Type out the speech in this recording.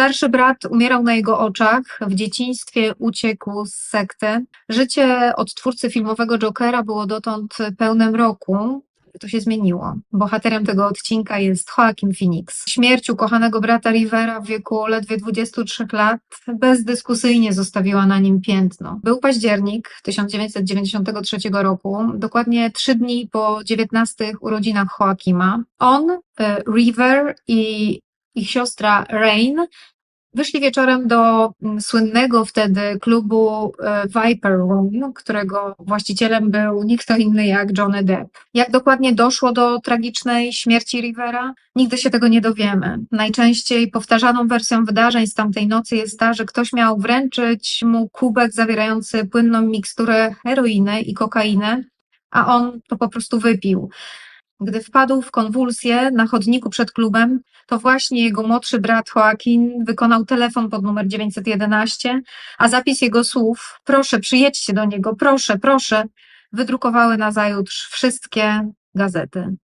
Starszy brat umierał na jego oczach, w dzieciństwie uciekł z sekty. Życie odtwórcy filmowego Jokera było dotąd pełne mroku. To się zmieniło. Bohaterem tego odcinka jest Joaquin Phoenix. Śmierć ukochanego brata Rivera w wieku ledwie 23 lat bezdyskusyjnie zostawiła na nim piętno. Był październik 1993 roku, dokładnie trzy dni po 19 urodzinach Joaquima. On, e, River i ich siostra Rain Wyszli wieczorem do mm, słynnego wtedy klubu e, Viper Room, którego właścicielem był nikt inny jak Johnny Depp. Jak dokładnie doszło do tragicznej śmierci Rivera? Nigdy się tego nie dowiemy. Najczęściej powtarzaną wersją wydarzeń z tamtej nocy jest ta, że ktoś miał wręczyć mu kubek zawierający płynną miksturę heroiny i kokainy, a on to po prostu wypił. Gdy wpadł w konwulsję na chodniku przed klubem, to właśnie jego młodszy brat Joaquin wykonał telefon pod numer 911, a zapis jego słów proszę przyjedźcie do niego, proszę, proszę, wydrukowały nazajutrz wszystkie gazety.